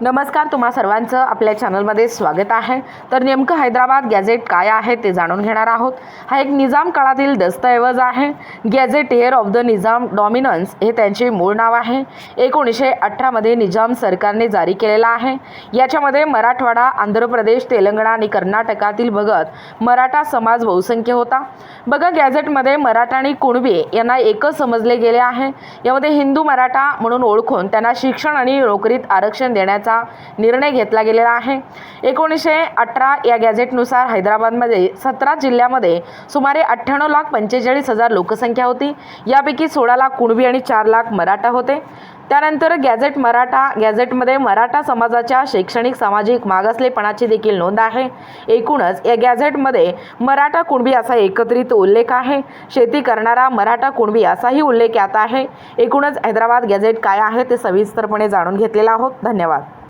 नमस्कार तुम्हा सर्वांचं आपल्या चॅनलमध्ये स्वागत आहे. तर नेमकं हैदराबाद गॅझेट काय आहे ते जाणून घेणार आहोत. हा एक निजाम काळातील दस्तऐवज आहे. Gazetteer of the Nizam dominions हे त्यांचे मूळ नाव आहे. एकोणीसशे अठरामध्ये निजाम सरकारने जारी केलेला आहे. याच्यामध्ये मराठवाडा आंध्र प्रदेश तेलंगणा आणि कर्नाटकातील भगत मराठा समाज बहुसंख्य होता. बघा गॅझेटमध्ये मराठा आणि कुणबी यांना एकच समजले गेले आहे. यामध्ये हिंदू मराठा म्हणून ओळखून त्यांना शिक्षण आणि नोकरीत आरक्षण देण्याचा निर्णय घेतला गेलेला आहे. एकोणीसशे अठरा या गॅझेटनुसार हैदराबादमध्ये सतरा जिल्ह्यामध्ये सुमारे अठ्ठ्याण्णव लाख पंचेचाळीस हजार लोकसंख्या लोकसंख्या होती. यापैकी सोळा लाख कुणबी आणि चार लाख मराठा होते. त्यानंतर गॅझेट मराठा गॅझेटमध्ये मराठा समाजाच्या शैक्षणिक सामाजिक मागासलेपणाची देखील नोंद आहे. एकूणच या गॅझेटमध्ये मराठा कुणबी असा एकत्रित उल्लेख आहे. शेती करणारा मराठा कुणबी असाही उल्लेख यात आहे. एकूणच हैदराबाद गॅझेट काय आहे ते सविस्तरपणे जाणून घेतलेला आहोत. धन्यवाद.